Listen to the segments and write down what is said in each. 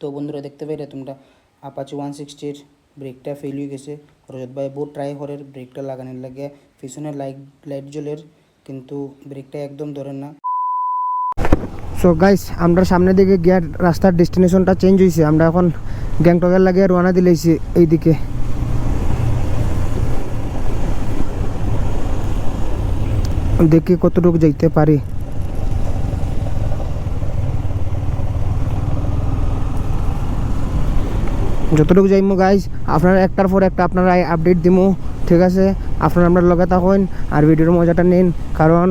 তো বন্ধুরা দেখতে পাইলে তোমরা আপাচি ওয়ান সিক্সটির ব্রেকটা ফেল হয়ে গেছে। রজত ভাই বহুত ট্রাই করে ব্রেকটা লাগানোর লাগে। পিছনে লাইট লাইট জ্বলের, কিন্তু ব্রেকটা একদম ধরেন না। সো গাইস আমরা সামনের দিকে গিয়ার রাস্তার ডেস্টিনেশনটা চেঞ্জ হয়েছে আমরা এখন গ্যাংটকের লাগে রওনা দিলেছি এইদিকে। দেখি কতটুকু যাইতে পারি। যতটুকু যাইমু গাইজ আপনারা একটার পর একটা আপনারা আপডেট দিমু, ঠিক আছে? আপনারা আমরা লগে থাকুন আর ভিডিওর মজাটা নিন, কারণ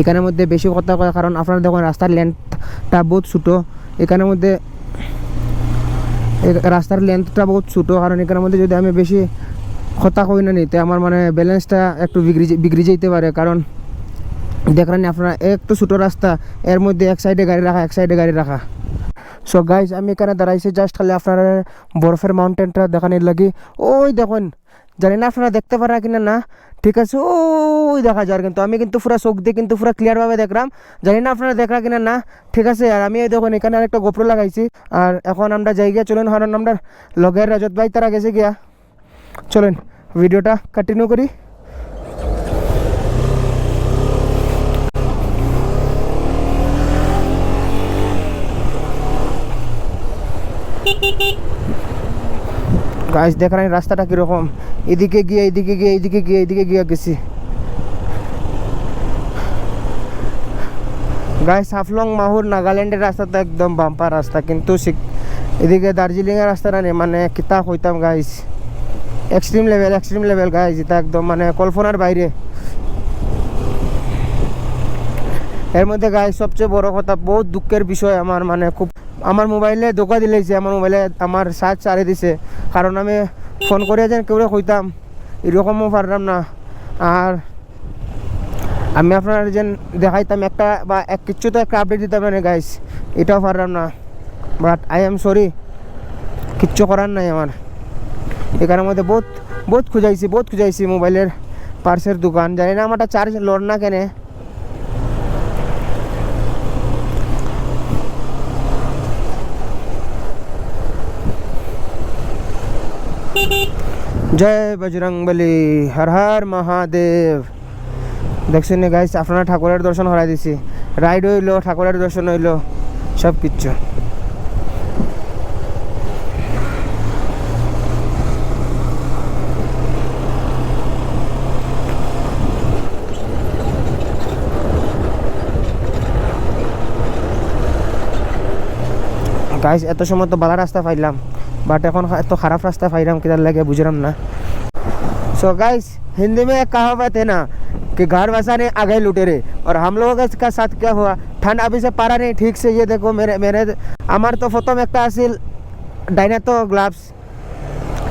এখানের মধ্যে বেশি কথা কয়, কারণ আপনারা দেখুন রাস্তার লেন্থটা বহুত ছোটো, এখানের মধ্যে রাস্তার লেন্থটা বহুত ছোটো, কারণ এখানের মধ্যে যদি আমি বেশি কথা কই না নিতে আমার মানে ব্যালেন্সটা একটু বিগড়ি বিগড়ে যেতে পারে, কারণ দেখলেন আপনারা এক তো ছোটো রাস্তা, এর মধ্যে এক সাইডে গাড়ি রাখা, এক সাইডে গাড়ি রাখা। সো গাইজ আমি এখানে দাঁড়াইছি জাস্ট খালি আপনারা বরফের মাউন্টেনটা দেখানোর লাগি। ওই দেখুন, জানি না আপনারা দেখতে পারা কিনা না, ঠিক আছে, ওই দেখা যায় কিন্তু। আমি কিন্তু পুরো চোখ দিয়ে কিন্তু পুরো ক্লিয়ারভাবে দেখলাম, জানি না আপনারা দেখা কিনা না, ঠিক আছে। আর আমি দেখুন, এখানে আরেকটা গোপ্র লাগাইছি। আর এখন আমরা যাই গিয়া, চলুন হারান আমরা লগের রাজত ভাই তারা গেছে গিয়া। চলেন ভিডিওটা কন্টিনিউ করি। গাছ দেখার রাস্তাটা কীরকম। এদিকে গিয়ে এদিকে গিয়ে এদিকে গিয়ে এদিকে গিয়ে গেছি। গাইস হাফলং, মাহুর, নাগাল্যান্ডের রাস্তাটা একদম বাম্পার রাস্তা, কিন্তু এদিকে দার্জিলিংয়ের রাস্তাটা নেই মানে কিতা হইতাম guys extreme level extreme level guys এটা একদম মানে কল্পনার বাইরে। এর মধ্যে গাইস সবচেয়ে বড় কথা, বহুত দুঃখের বিষয় আমার মানে খুব আমার মোবাইলে ধোকা দিলেছে আমার মোবাইলে আমার সার্চ চারে দিছে। কারণ আমি ফোন করে যেন কেউ কইতাম এরকমও পারলাম না। আর আমি আপনার যেন দেখাইতাম একটা বা এক কিচ্ছু তো একটা আপডেট দিতাম না গাইস এটাও পারলাম না। বাট আই এম সরি কিচ্ছু করার নাই আমার এখানের মধ্যে বহুত বহুত খুঁজাইছি বহুত খুঁজাইছি মোবাইলের পার্সের দোকান। জানি না আমারটা চার্জ লড় না কেনে। জয় বজরং বলি হর হর মহাদেব দেখছেন গাইস আপনারা ঠাকুরের দর্শন হরাই দিছি। রাইড হইল, ঠাকুরের দর্শন হইল সব কিচ্ছু গাইস এত সময় তো বালা রাস্তা পাইলাম। বাট এখন এত খারাপ রাস্তা পাইলাম কিদার লাগে বুঝলাম না सो गाइस हिंदी में एक कहावत है ना कि घर बसाने आ गए लुटेरे और हम लोगों का इसका साथ क्या हुआ ठंड अभी से पारा नहीं ठीक से ये देखो मेरे मेरे আমার তো প্রথম একটা আসিল ডাইনাতো গ্লাভস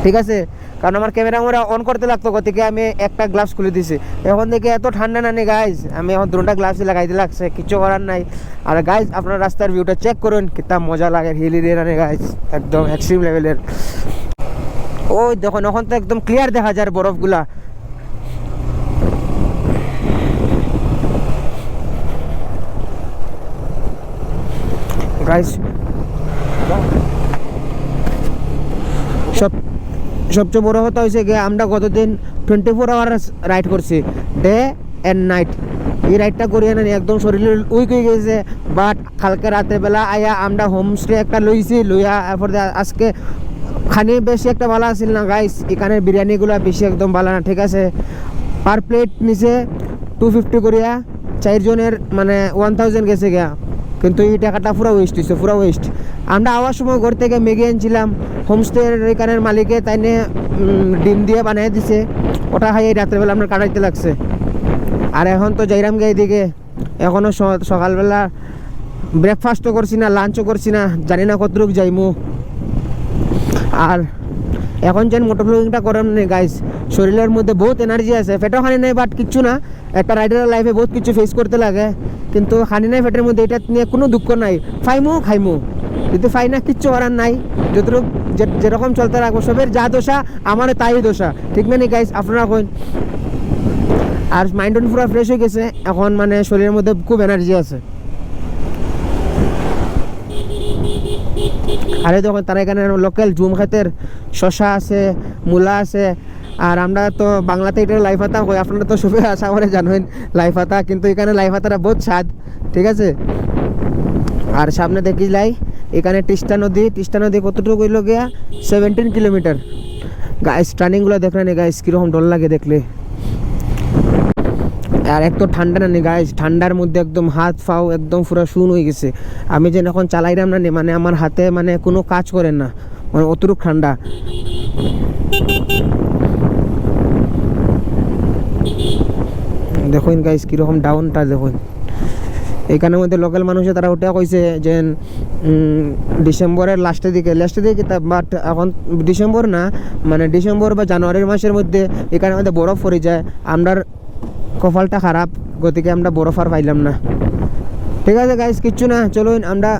ঠিক আছে কারণ আমার ক্যামেরা মোরা অন করতে লাগতো, গতিকে আমি একটা গ্লাভস খুলে দিছি। এখন দেখে এত ঠান্ডা না নি গাইজ আমি এখন দুটা গ্লাভসই লাগাইতে লাগছে কিছু করার নাই। আর গাইজ আপনার রাস্তার ভিউটা চেক করুন, কিতা মজা লাগে হিল এরিয়া না গাইজ একদম এক্সট্রিম লেভেলের ওই দেখুন, এখন তো একদম ক্লিয়ার দেখা যায় বরফগুলা। গাইস সব সবচেয়ে বড় কথা হয়েছে গিয়ে আমরা গতদিন টোয়েন্টি ফোর আওয়ার্স রাইড করছি ডে অ্যান্ড নাইট এই রাইডটা করিয়ে না একদম শরীরে উইক হয়ে গেছে বাট কালকে রাতের বেলা আয়া আমরা হোমস্টে একটা লইছি, লইয়া এরপর আজকে খানি বেশি একটা ভালো আছিল না গাইস এখানে বিরিয়ানিগুলো বেশি একদম ভালো না, ঠিক আছে? পার প্লেট নিচে টু ফিফটি করিয়া, চারজনের মানে ওয়ান থাউজেন্ড গেছে গিয়া। কিন্তু এই টাকাটা পুরো ওয়েস্ট হয়েছে পুরো ওয়েস্ট আমরা আওয়ার সময় ঘর থেকে ম্যাগি আনছিলাম হোমস্টের এখানের মালিকে তাই ডিম দিয়ে বানিয়ে দিছে। ওটা খাই এই রাত্রেবেলা আমরা কাটাইতে লাগছে। আর এখন তো যাইরাম গে এদিকে। এখনও সকালবেলা ব্রেকফাস্টও করছি না লাঞ্চও করছি না, জানি না কতটুকু যাইমু। আর এখন যেন মোটর ব্লগিংটা করেন গাইস শরীরের মধ্যে বহুত এনার্জি আছে। ফেটও খানি নাই বাট কিচ্ছু না। একটা রাইডারের লাইফে বহুত কিছু ফেস করতে লাগে। কিন্তু খানি নাই, ফেটের মধ্যে এটা নিয়ে কোনো দুঃখ নাই। ফাইমু খাইমু। যদি ফাই না কিচ্ছু করার নাই। যতটুকু যেরকম চলতে রাখব সবের যা দোষা, আমারও তাই দোষা। ঠিক না নি গাইস আপনারা কইন আর মাইন্ড পুরো ফ্রেশ হয়ে গেছে। এখন মানে শরীরের মধ্যে খুব এনার্জি আছে। আরে দেখুন, তারা এখানে লোকাল জুম খাতের শশা আছে, মূলা আছে। আর আমরা তো বাংলাতে এটা লাইফ হাতা কই, আপনারা তো সবাই আশা করে জানেন লাইফ হাতা কিন্তু এখানে লাইফ হাতাটা বহুত স্বাদ, ঠিক আছে? আর সামনে দেখি লাই এখানে তিস্তা নদী তিস্তা নদী কতটুকু হইল গিয়া? সেভেন্টিন কিলোমিটার গাইস টার্নিংগুলো দেখলেন গাইস কীরকম ডল লাগে দেখলে। আর এক তো ঠান্ডা না নি গাইস ঠান্ডার মধ্যে একদম হাত ফাও একদম পুরো শুন হয়ে গেছে। আমি যে এখন চালাইলাম না নি, মানে আমার হাতে মানে কোনো কাজ করে না। মানে অতটুক ঠান্ডা। দেখুন গাইস কীরকম ডাউনটা দেখুন। এইখানের মধ্যে লোকাল মানুষে তারা ওটা কইছে যে ডিসেম্বরের লাস্টের দিকে। লাস্টের দিকে বাট এখন ডিসেম্বর না মানে ডিসেম্বর বা জানুয়ারির মাসের মধ্যে এখানে মধ্যে বরফ পড়ে যায়। আমরার কপালটা খারাপ, গতিকে আমরা বরফ আর পাইলাম না। ঠিক আছে গাইস কিচ্ছু না, চলুন আমরা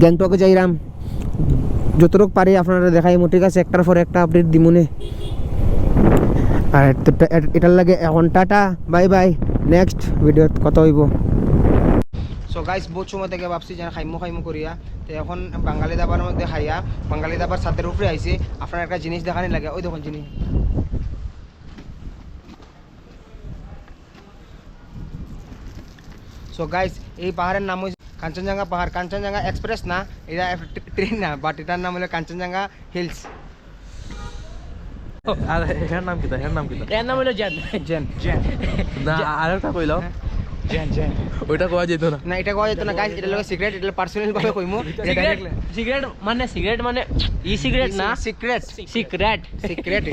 গ্যাংটকে যাইরাম। যতটুকু পারি আপনারা দেখাইমু, ঠিক আছে? একটার পর একটা আপডেট দিমুনে। আর এটার লাগে এখন টাটা বাই বাই নেক্সট ভিডিওত কত হইব। সো গাইস বহুত সময় থেকে ভাবছি যে খাইমু খাইমু করিয়া। তো এখন বাঙালি দাবার মধ্যে খাইয়া বাঙালি দাবার ছাদের উপরে আইছি। আপনার একটা জিনিস দেখানি লাগে। ওই দেখুন জিনিস। সো গাইস এই পাহাড়ের নাম হচ্ছে কাঞ্চনজঙ্ঘা পাহাড়। কাঞ্চনজঙ্ঘা এক্সপ্রেস না এটা ট্রেন না বাট এটার নাম হলো কাঞ্চনজঙ্ঘা হিলস। আর এর নাম কিতা এর নাম কিতা এর নাম হলো জেন। জেন। না আরেকটা কইল। হ্যাঁ। জেন জেন ওইটা কোয়া যেত না। না এটা কোয়া যেত না গাইস এটা লোক সিক্রেট এটা পার্সোনাল ভাবে কইমু। যে ডাইরেক্ট সিগারেট মানে সিগারেট মানে ই সিগারেট না। Secret secret secret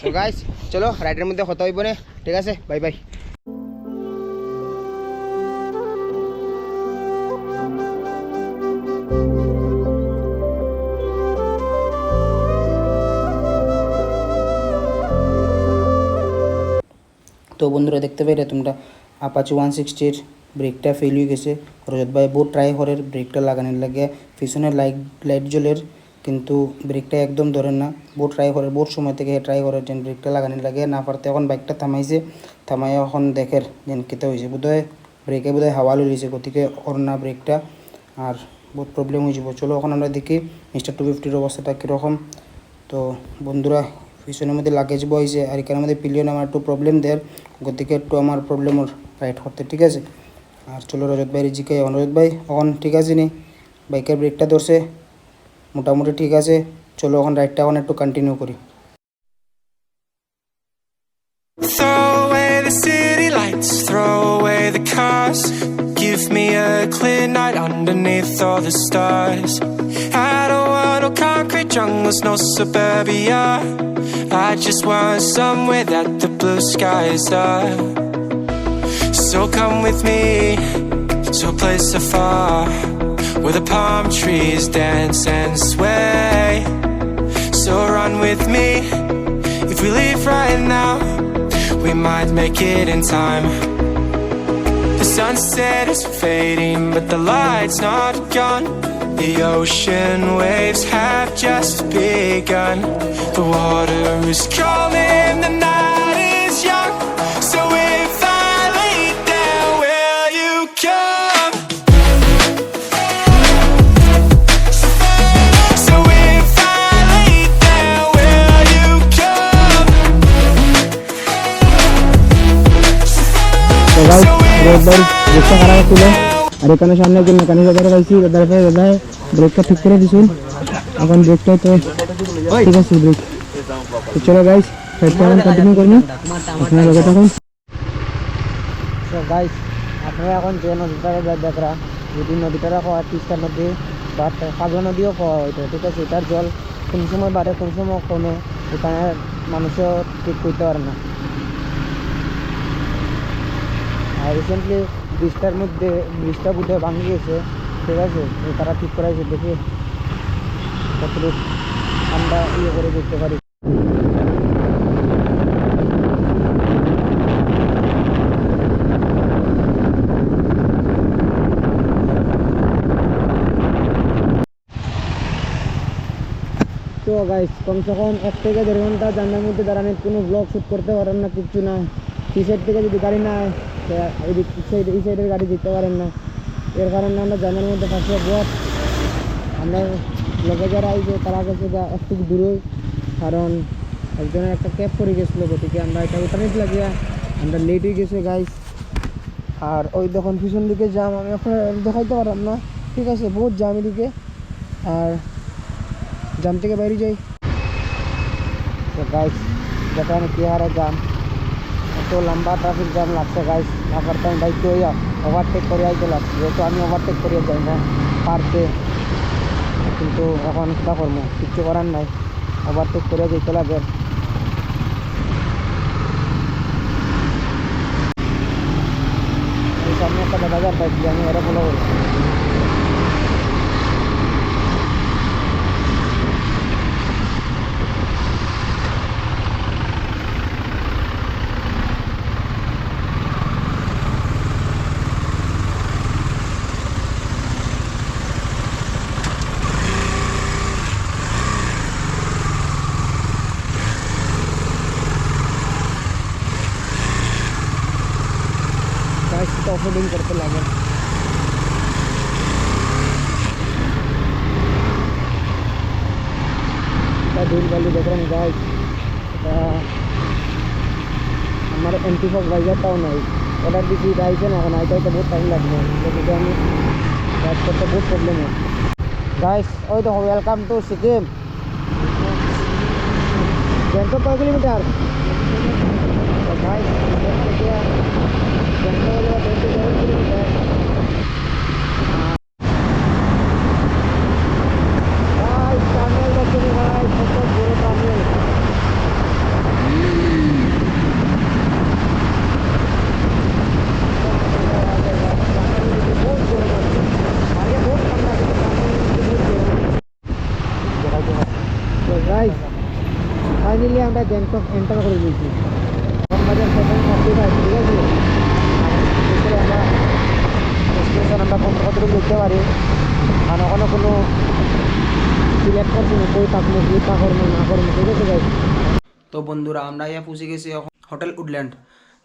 so guys চলো রাইডের মধ্যে কথা হইব না। ঠিক আছে? বাই বাই তো বন্ধুরা দেখতে পাইলে তোমরা? আপাচি ওয়ান সিক্সটির ব্রেকটা ফেল হয়ে গেছে। রজত ভাই বহুত ট্রাই করে ব্রেকটা লাগানোর লাগে। পিছনে লাইট লাইট জ্বলের, কিন্তু ব্রেকটা একদম ধরে না। বহুত ট্রাই করে, বহুত সময় থেকে ট্রাই করে যেন ব্রেকটা লাগানোর লাগে। না পারতে এখন বাইকটা থামাইছে। থামাই এখন দেখের যেন কেতে হয়েছে বোধহয় ব্রেকে বোধহয় হাওয়া লইছে গতিকে ওর না ব্রেকটা আর বহুত প্রবলেম হয়ে যাব। চলো এখন আমরা দেখি মিস্টার টু ফিফটির অবস্থাটা কীরকম। তো বন্ধুরা, পিছনের মধ্যে লাগেজ বইছে, আর এখানের মধ্যে পিলিয়ন আমার একটু প্রবলেম দেয় গতিকে একটু আমার প্রবলেম ওর রাইড করতে ঠিক আছে আর চলো রজত ভাই জিকে অনুরোধ ভাই এখন ঠিক আছে নি বাইকের ব্রেকটা ধরছে মোটামুটি ঠিক আছে চলো এখন রাইডটা এখন একটু কন্টিনিউ করি. Give me a clear night underneath all the stars. I don't want no concrete jungles, no suburbia. I just want somewhere that the blue skies are. So come with me to a place so far where the palm trees dance and sway. So run with me if we leave right now we might make it in time. The sunset is fading, but the light's not gone. The ocean waves have just begun. The water is calling, the night guys road ভাই ব্রেকটা খারাপ ছিল আর এখানে সামনে একজন mechanic দাদা পাইছি দাদা দাদা ব্রেকটা ঠিক করে দিছুন। এখন ব্রেকটা তো ঠিক আছে ব্রেক তো চলো গাইস রাইডটা এখন কন্টিনিউ করব আপনারা লগে থাকুন। তো গাইস আপনারা এখন যে নদীটারে দেখরা যদি নদীটারে খাওয়া তিস্তা নদী বা সাগর নদীও খাওয়া হইতো ঠিক আছে? এটার জল কোন সময় বাড়ে কোন সময় কমে এখানে মানুষও ঠিক করতে পারে না আর রিসেন্টলি ব্রিজটার মধ্যে, ব্রিজটা বুঝে ভাঙি গেছে, ঠিক আছে? তারা ঠিক করাইছে, দেখে কতটুকু আমরা ইয়ে করে দেখতে পারি। তো গাইস কমসে কম এক থেকে দেড় ঘণ্টা জানলার মধ্যে দাঁড়ানোর কোনো ব্লগ শ্যুট করতে পারেন না, কিচ্ছু না। সাইড থেকে যদি গাড়ি না এই দিক- এই সাইড এই সাইডের গাড়ি দিতে পারেন না। এর কারণে আমরা জানার মধ্যে ফাঁসে বহুত আমরা লগে যারা আইছে তারা কাছে যা একটু দূরে, কারণ একজনের একটা ক্যাব পড়ে গেছিল, গতিকে আমরা এটা উঠানিতে লাগিয়া আমরা লেট হয়ে গেছে গাইস আর ওই দেখুন, পিছন দিকে জাম আমি আপনার দেখাইতে পারলাম না। ঠিক আছে, বহুত জাম এদিকে। আর জাম থেকে বাইরে যাই। তো গাইস যেখানে কি হারে জাম এত লম্বা ট্রাফিক জ্যাম লাগছে গাইস না টাইম বাইকে হইয়া ওভারটেক করে গেলাম যেহেতু আমি ওভারটেক করিয়া যাই না পার্কে কিন্তু এখন কী করব? কিচ্ছু করার নাই। ওভারটেক করে যেতে লাগে সামনে একটা দাদা যার বাইক দিয়ে আমি এরা ফলো করি এটা দুল বালি দেখলাম গাইস এটা আমার এন্টি ফক বাইজারটাও নাই অর্ডার দিচ্ছি এটা আইছে না এখন আইতে আইতে বহুত টাইম লাগবে গতিকে আমি কাজ করতে বহুত প্রবলেম হয় গাইস ওই দেখো ওয়েলকাম টু সিকিম গ্যাংটক কয় কিলোমিটার গাইস গ্যাংটক হলো twenty seven kilometre guys tunnel দেখুন গাইস কত বড় টানেল ফাইনালি আমরা গ্যাংটক এন্টার করে দিয়েছি। বাজার সেভেন থার্টি ফাইভ ঠিক আছে? এরপরে আমরা ডেস্টিনেশন আমরা কতটুকু দেখতে পারি। আর ওখানে কোনো সিলেক্ট করছি না কই থাকব কই তা করব না করব ঠিক আছে গাইস তো বন্ধুরা, আমরা ইয়া পৌঁছে গেছি হোটেল উডল্যান্ড।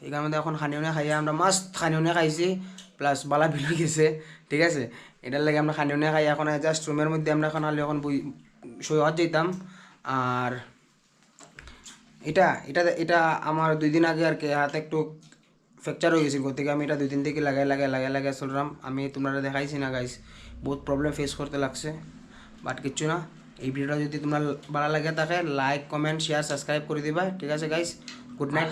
এখানে মধ্যে এখন খানিওনে খাইয়ে আমরা মাস্ট খানিওনে খাইছি প্লাস বালা বিল গেছে, ঠিক আছে? এটার লাগে আমরা খানিওনে খাই এখন জাস্ট রুমের মধ্যে আমরা এখন আলো এখন বই সৈয়দ যেতাম আর এটা এটা এটা আমার দুই দিন আগে আর কি হাতে একটু ফ্র্যাকচার হয়ে গেছিল গতিকে আমি এটা দুই দিন থেকে লাগাই লাগাই লাগাই লাগাই চললাম আমি তোমরা দেখাইছি না গাইস বহুত প্রবলেম ফেস করতে লাগছে বাট কিচ্ছু না। এই ভিডিওটা যদি তোমরা ভালো লাগে থাকে লাইক কমেন্ট শেয়ার সাবস্ক্রাইব করে দিবা। ঠিক আছে গাইস গুড নাইট